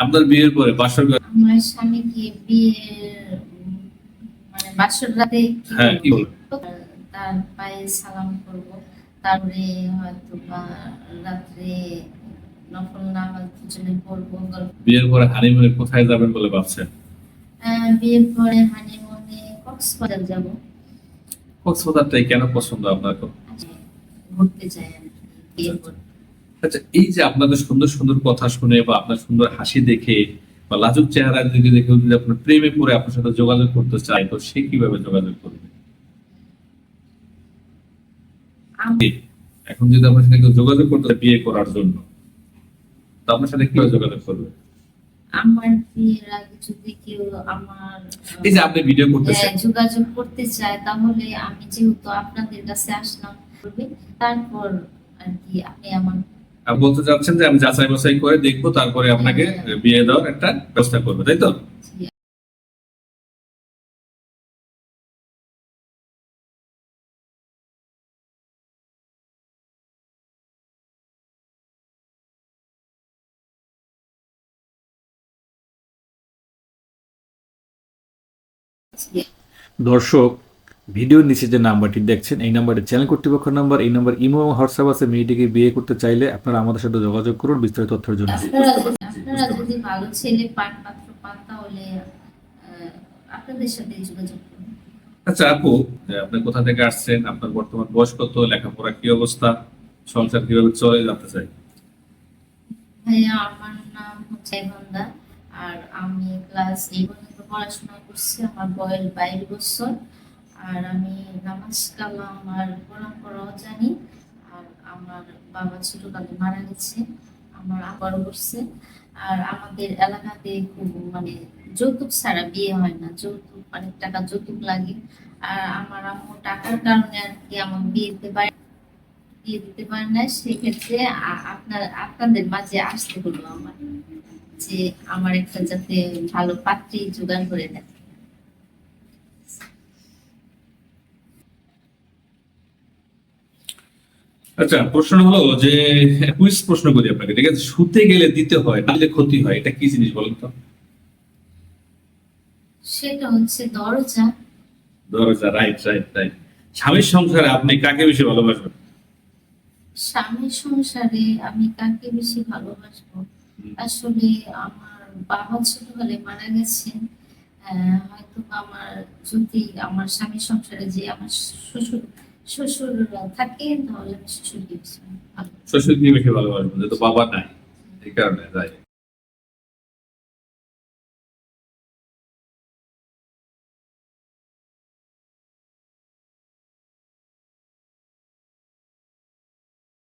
আপনার বিয়ের পরে বাসর আমার স্বামীকে বিয়ে উম, মানে বাসর রাতে কি হ্যাঁ কি? তার পায়ে সালাম করব। তারপরে হয়তো বা রাত্রে নফল নামাজ দুজনে পড়ব বিয়ের পরে হানিমুনে কোথায় যাবেন বলে ভাবছেন? বিয়ের পরে হানিমুনে কক্সবাজার যাব। কক্সবাজারটাই কেন পছন্দ আপনার ঘুরতে যাই কি পর আচ্ছা এই যে আপনাদের সুন্দর সুন্দর কথা শুনে বা আপনার সুন্দর হাসি দেখে বা লাজুক চেহারা দিকে দেখে যদি আপনার প্রেমে পড়ে আপনার সাথে যোগাযোগ করতে চায় তো সে কীভাবে যোগাযোগ করবে? এখন যদি আপনার সাথে কেউ যোগাযোগ করতে চায় বিয়ে করার জন্য তো আপনার সাথে কীভাবে যোগাযোগ করবে? আমার বিয়ের আগে যদি কেউ আমার এই যে আপনি ভিডিও করতেছেন। হ্যাঁ, যোগাযোগ করতে চায় তাহলে আমি যেহেতু আপনাদের কাছে আসলাম করবে তারপর আর কি আপনি আমার বলতে চাচ্ছেন যে আমি যাচাই বাছাই করে দেখব, তারপরে আপনাকে। বিয়ে দেওয়ার একটা ব্যবস্থা করবে, তাই তো দর্শক ভিডিওর নিচে যে নাম্বারটি দেখছেন এই নাম্বারে চ্যানেল কর্তৃপক্ষের নাম্বার এই নাম্বার ইমো এবং হোয়াটসঅ্যাপ আছে। মেয়েটিকে বিয়ে করতে চাইলে আপনারা আমাদের সাথে যোগাযোগ করুন বিস্তারিত তথ্যের জন্য। আপনারা যদি- ভালো ছেলে পান পাত্র পান তাহলে আপনাদের সাথে যোগাযোগ করুন। আচ্ছা আপু আপনি কোথা থেকে আসছেন আপনার বর্তমান বয়স কত লেখাপড়া কি অবস্থা সংসার কীভাবে চলে যেতে চাই? ভাইয়া আমার নাম হচ্ছে বন্দা আর আমি ক্লাস পর্যন্ত পড়াশোনা করছি আমার বয়স বাইশ বছর। আর আমি নামাজ কালাম আর কোরআন পড়াও জানি আর আমার বাবা ছোটকালে মারা গেছে, আমার আবার করছে। আর আমাদের এলাকাতে খুব মানে যৌতুক ছাড়া বিয়ে হয় না, যৌতুক, অনেক টাকা যৌতুক লাগে। আর আমার আম্মু টাকার কারণে আর কি আমার বিয়ে দিতে পারে বিয়ে দিতে পারে না সেক্ষেত্রে আপনার, আপনাদের মাঝে আসতে হলো আমার, যে আমার একটা যাতে ভালো পাত্রী জোগাড় করে দেয় আচ্ছা প্রশ্ন হলো যে কুইজ প্রশ্ন করি আপনাকে ঠিক আছে? শুতে গেলে দিতে হয় না দিলে ক্ষতি হয় এটা কি জিনিস বলেন তো? সেটা হচ্ছে দরজা। দরজা রাইট রাইট রাইট স্বামীর সংসারে আপনি কাকে বেশি ভালোবাসেন স্বামীর সংসারে আমি কাকে বেশি ভালোবাসবো? আসলে আমার বাবা ছোটবেলায় মারা গেছেন হয়তো আমার যদি আমার স্বামীর সংসারে যে আমার শ্বশুর শ্বশুর থাকে তাহলে শ্বশুর শ্বশুরকে বেশি ভালোবাসবো যেহেতু বাবা নাই এই কারণে রাইট